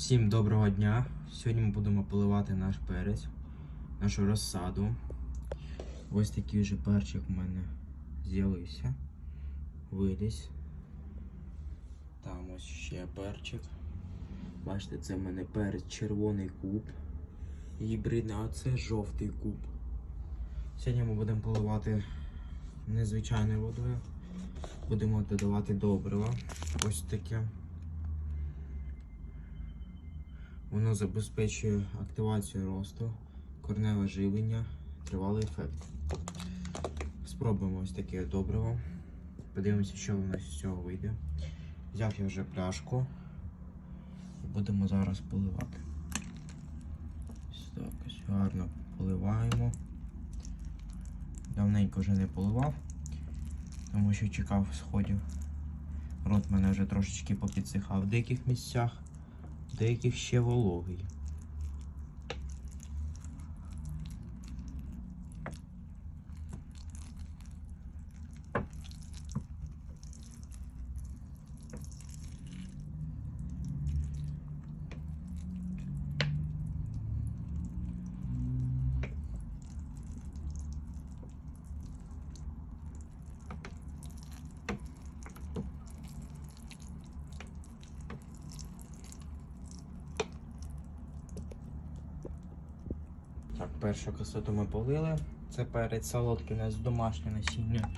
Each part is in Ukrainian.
Всім доброго дня! Сьогодні ми будемо поливати наш перець, нашу розсаду. Ось такий вже перчик у мене з'явився. Виліз. Там ось ще перчик. Бачите, це в мене перець червоний куб. Гібридний, а це жовтий куб. Сьогодні ми будемо поливати незвичайною водою. Будемо додавати добрива. Ось таке. Воно забезпечує активацію росту, корневе живлення, тривалий ефект. Спробуємо ось таке добриво. Подивимося, що у нас з цього вийде. Взяв я вже пляшку і будемо зараз поливати. Так гарно поливаємо. Давненько вже не поливав, тому що чекав сходів. Рот мене вже трошечки попідсихав в деяких місцях деяких ще вологий. Так, першу касету ми полили. Це перець солодкий у нас домашнє насіння.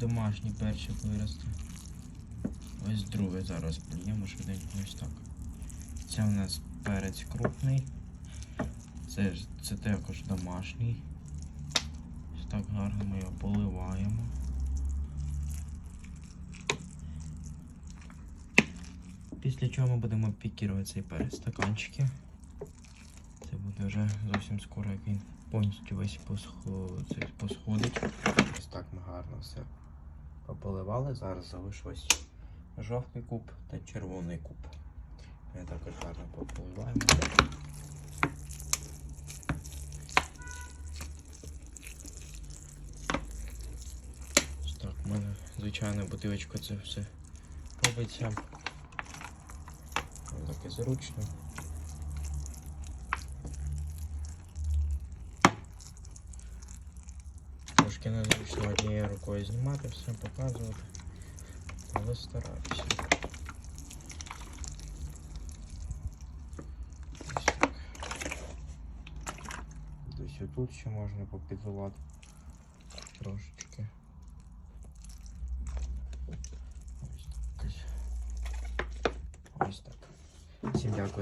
Домашній перчик виросте. Ось другий зараз плюємо швиденько ось так. Це у нас перець крупний. Це, це також домашній. Ось так гарно ми його поливаємо. Після чого ми будемо пікірувати цей перець стаканчики. Це буде вже зовсім скоро, як він повністю весь посхо... посходить. Ось так ми гарно все пополивали. Зараз залишилось жовтий куб та червоний куб. Ми також гарно пополиваємо. Ось так, в мене звичайно бутилочка це все робиться. Ось Так і зручно. Трошки незручно однією рукою знімати, все показувати, але стараюся. Ось так. Десь отут ще можна попідливати трошечки. Ось так. Ось. Ось так. Всім дякую.